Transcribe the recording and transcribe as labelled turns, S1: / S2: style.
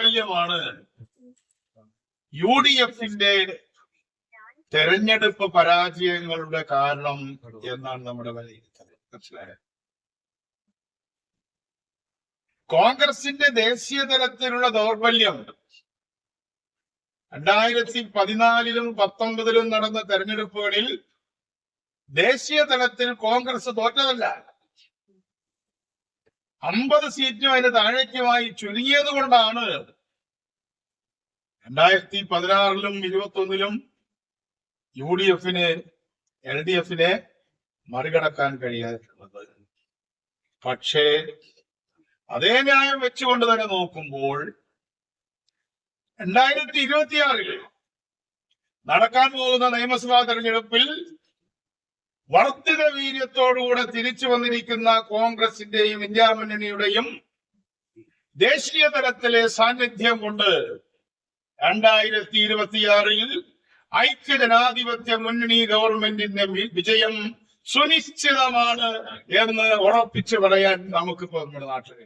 S1: ദൗർബല്യമാണ് U D എഫിന്റെ തെരഞ്ഞെടുപ്പ് പരാജയങ്ങളുടെ കാരണം എന്നാണ് നമ്മുടെ വിലയിരുത്തൽ മനസ്സിലായത് കോൺഗ്രസിന്റെ ദേശീയ തലത്തിലുള്ള ദൗർബല്യം. രണ്ടായിരത്തി പതിനാലിലും പത്തൊമ്പതിലും നടന്ന തെരഞ്ഞെടുപ്പുകളിൽ ദേശീയ തലത്തിൽ കോൺഗ്രസ് തോറ്റതല്ല. അമ്പത് സീറ്റും അതിന് താഴേക്കുമായി ചുരുങ്ങിയത് കൊണ്ടാണ് രണ്ടായിരത്തി പതിനാറിലും ഇരുപത്തി ഒന്നിലും യു ഡി എഫിന് എൽ ഡി എഫിനെ മറികടക്കാൻ കഴിയാതിട്ടുള്ളത്. പക്ഷേ അതേ ന്യായം വെച്ചുകൊണ്ട് തന്നെ നോക്കുമ്പോൾ രണ്ടായിരത്തി ഇരുപത്തിയാറിൽ നടക്കാൻ പോകുന്ന നിയമസഭാ തെരഞ്ഞെടുപ്പിൽ വർദ്ധിത വീര്യത്തോടുകൂടെ തിരിച്ചു വന്നിരിക്കുന്ന കോൺഗ്രസിന്റെയും ഇന്ത്യ മുന്നണിയുടെയും ദേശീയ തലത്തിലെ സാന്നിധ്യം കൊണ്ട് രണ്ടായിരത്തി ഇരുപത്തിയാറിൽ ഐക്യജനാധിപത്യ മുന്നണി ഗവൺമെന്റിന്റെ വിജയം സുനിശ്ചിതമാണ് എന്ന് ഉറപ്പിച്ചു പറയാൻ നമുക്കിപ്പോ നമ്മുടെ നാട്ടിൽ